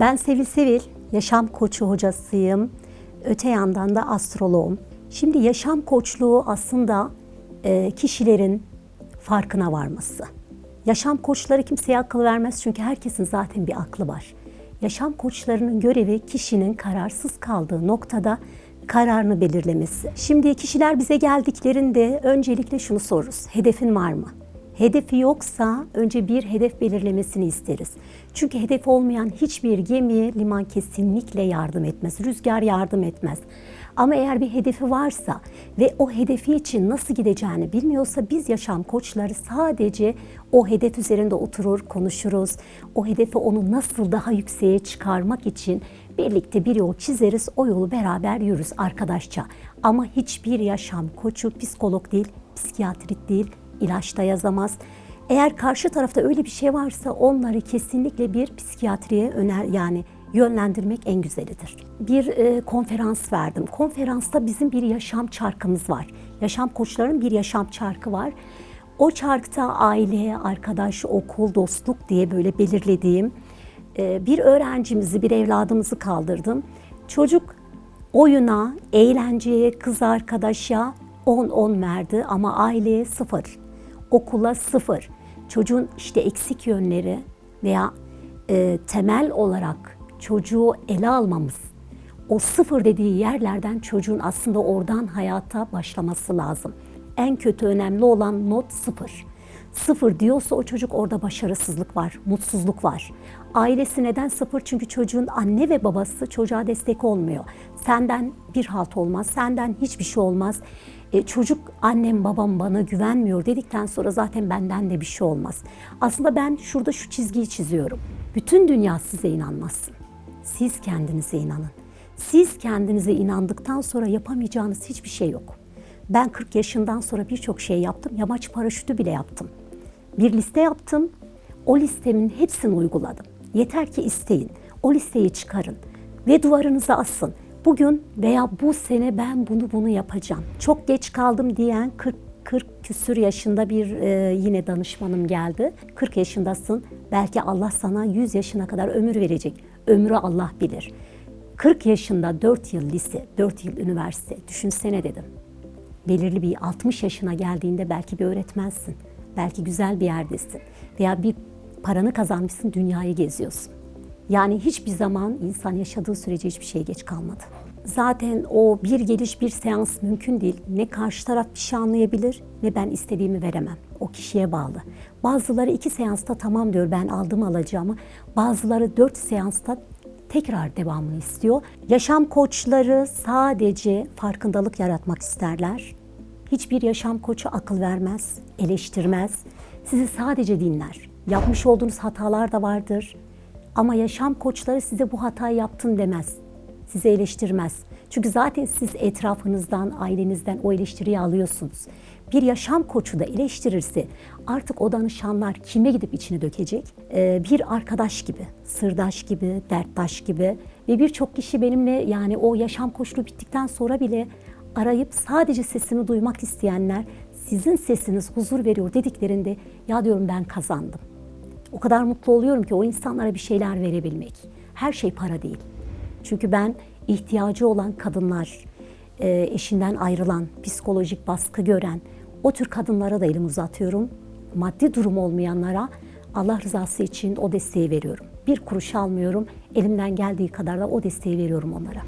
Ben Sevil Sevil, yaşam koçu hocasıyım. Öte yandan da astroloğum. Şimdi yaşam koçluğu aslında e, kişilerin farkına varması. Yaşam koçları kimseye akıl vermez çünkü herkesin zaten bir aklı var. Yaşam koçlarının görevi kişinin kararsız kaldığı noktada kararını belirlemesi. Şimdi kişiler bize geldiklerinde öncelikle şunu soruruz. Hedefin var mı? Hedefi yoksa önce bir hedef belirlemesini isteriz. Çünkü hedef olmayan hiçbir gemiye liman kesinlikle yardım etmez. Rüzgar yardım etmez. Ama eğer bir hedefi varsa ve o hedefi için nasıl gideceğini bilmiyorsa biz yaşam koçları sadece o hedef üzerinde oturur, konuşuruz. O hedefi onu nasıl daha yükseğe çıkarmak için birlikte bir yol çizeriz. O yolu beraber yürürüz arkadaşça. Ama hiçbir yaşam koçu psikolog değil, psikiyatrik değil, ilaç da yazamaz. Eğer karşı tarafta öyle bir şey varsa onları kesinlikle bir psikiyatriye öner yani yönlendirmek en güzelidir. Bir e, konferans verdim. Konferansta bizim bir yaşam çarkımız var. Yaşam koçlarının bir yaşam çarkı var. O çarkta aile, arkadaş, okul, dostluk diye böyle belirlediğim e, bir öğrencimizi, bir evladımızı kaldırdım. Çocuk oyuna, eğlenceye, kız arkadaşa 10-10 verdi ama aileye sıfır okula sıfır. Çocuğun işte eksik yönleri veya e, temel olarak çocuğu ele almamız, o sıfır dediği yerlerden çocuğun aslında oradan hayata başlaması lazım. En kötü önemli olan not sıfır. Sıfır diyorsa o çocuk orada başarısızlık var, mutsuzluk var. Ailesi neden sıfır? Çünkü çocuğun anne ve babası çocuğa destek olmuyor. Senden bir halt olmaz, senden hiçbir şey olmaz. E, çocuk annem babam bana güvenmiyor dedikten sonra zaten benden de bir şey olmaz. Aslında ben şurada şu çizgiyi çiziyorum. Bütün dünya size inanmazsın. Siz kendinize inanın. Siz kendinize inandıktan sonra yapamayacağınız hiçbir şey yok. Ben 40 yaşından sonra birçok şey yaptım. Yamaç paraşütü bile yaptım. Bir liste yaptım. O listemin hepsini uyguladım. Yeter ki isteyin. O listeyi çıkarın ve duvarınıza asın. Bugün veya bu sene ben bunu bunu yapacağım. Çok geç kaldım diyen 40 40 küsür yaşında bir e, yine danışmanım geldi. 40 yaşındasın. Belki Allah sana 100 yaşına kadar ömür verecek. Ömrü Allah bilir. 40 yaşında 4 yıl lise, 4 yıl üniversite. Düşünsene dedim. Belirli bir 60 yaşına geldiğinde belki bir öğretmensin. Belki güzel bir yerdesin. Veya bir paranı kazanmışsın, dünyayı geziyorsun. Yani hiçbir zaman insan yaşadığı sürece hiçbir şey geç kalmadı. Zaten o bir geliş bir seans mümkün değil. Ne karşı taraf bir şey anlayabilir ne ben istediğimi veremem. O kişiye bağlı. Bazıları iki seansta tamam diyor ben aldım alacağımı. Bazıları dört seansta tekrar devamını istiyor. Yaşam koçları sadece farkındalık yaratmak isterler. Hiçbir yaşam koçu akıl vermez, eleştirmez. Sizi sadece dinler. Yapmış olduğunuz hatalar da vardır. Ama yaşam koçları size bu hatayı yaptın demez. Sizi eleştirmez. Çünkü zaten siz etrafınızdan, ailenizden o eleştiriyi alıyorsunuz. Bir yaşam koçu da eleştirirse artık o danışanlar kime gidip içini dökecek? Ee, bir arkadaş gibi, sırdaş gibi, derttaş gibi ve birçok kişi benimle yani o yaşam koçluğu bittikten sonra bile arayıp sadece sesimi duymak isteyenler sizin sesiniz huzur veriyor dediklerinde ya diyorum ben kazandım. O kadar mutlu oluyorum ki o insanlara bir şeyler verebilmek. Her şey para değil. Çünkü ben ihtiyacı olan kadınlar, e, eşinden ayrılan, psikolojik baskı gören o tür kadınlara da elimi uzatıyorum. Maddi durum olmayanlara Allah rızası için o desteği veriyorum. Bir kuruş almıyorum. Elimden geldiği kadar da o desteği veriyorum onlara.